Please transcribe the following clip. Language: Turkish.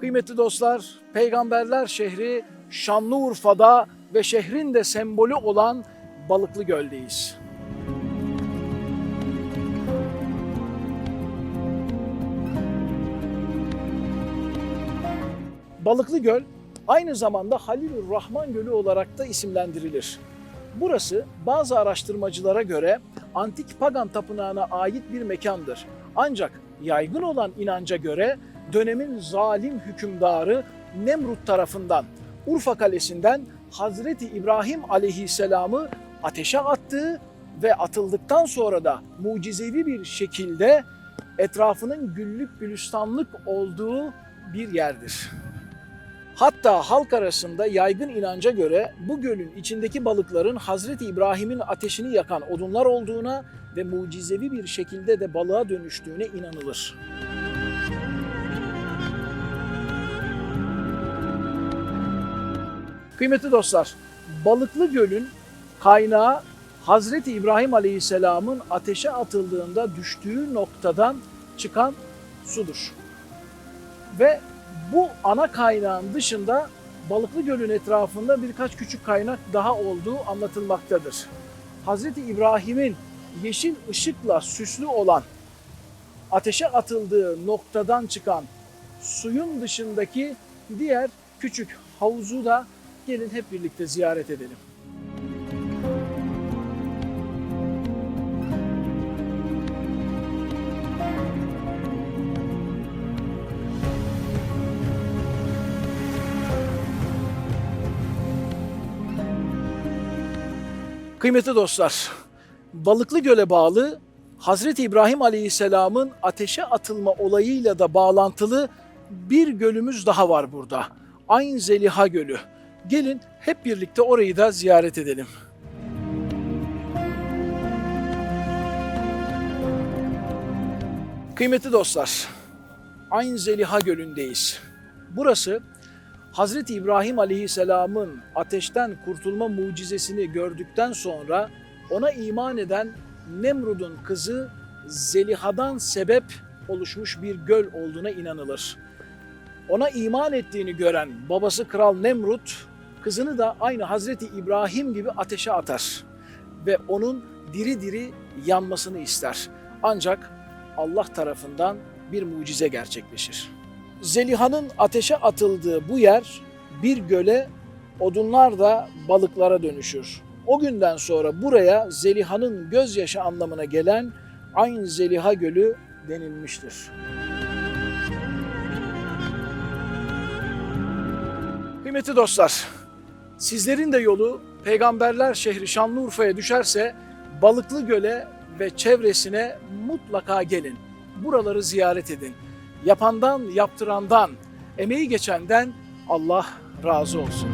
Kıymetli dostlar, peygamberler şehri Şanlıurfa'da ve şehrin de sembolü olan Balıklı Göl'deyiz. Balıklı Göl aynı zamanda Halilur Rahman Gölü olarak da isimlendirilir. Burası bazı araştırmacılara göre antik pagan tapınağına ait bir mekandır. Ancak yaygın olan inanca göre dönemin zalim hükümdarı Nemrut tarafından Urfa Kalesi'nden Hazreti İbrahim aleyhisselamı ateşe attığı ve atıldıktan sonra da mucizevi bir şekilde etrafının güllük gülistanlık olduğu bir yerdir. Hatta halk arasında yaygın inanca göre bu gölün içindeki balıkların Hazreti İbrahim'in ateşini yakan odunlar olduğuna ve mucizevi bir şekilde de balığa dönüştüğüne inanılır. Kıymetli dostlar, Balıklı Göl'ün kaynağı Hazreti İbrahim Aleyhisselam'ın ateşe atıldığında düştüğü noktadan çıkan sudur. Ve bu ana kaynağın dışında Balıklı Göl'ün etrafında birkaç küçük kaynak daha olduğu anlatılmaktadır. Hazreti İbrahim'in yeşil ışıkla süslü olan ateşe atıldığı noktadan çıkan suyun dışındaki diğer küçük havuzu da gelin hep birlikte ziyaret edelim. Kıymetli dostlar, Balıklı Göl'e bağlı Hazreti İbrahim Aleyhisselam'ın ateşe atılma olayıyla da bağlantılı bir gölümüz daha var burada. Ayn Zeliha Gölü. Gelin hep birlikte orayı da ziyaret edelim. Kıymetli dostlar, Ayn Zeliha Gölü'ndeyiz. Burası Hazreti İbrahim Aleyhisselam'ın ateşten kurtulma mucizesini gördükten sonra ona iman eden Nemrud'un kızı Zeliha'dan sebep oluşmuş bir göl olduğuna inanılır. Ona iman ettiğini gören babası Kral Nemrut kızını da aynı Hazreti İbrahim gibi ateşe atar ve onun diri diri yanmasını ister. Ancak Allah tarafından bir mucize gerçekleşir. Zeliha'nın ateşe atıldığı bu yer bir göle, odunlar da balıklara dönüşür. O günden sonra buraya Zeliha'nın gözyaşı anlamına gelen Ayn Zeliha Gölü denilmiştir. Kıymetli dostlar, sizlerin de yolu peygamberler şehri Şanlıurfa'ya düşerse Balıklı Göl'e ve çevresine mutlaka gelin. Buraları ziyaret edin. Yapandan, yaptırandan, emeği geçenden Allah razı olsun.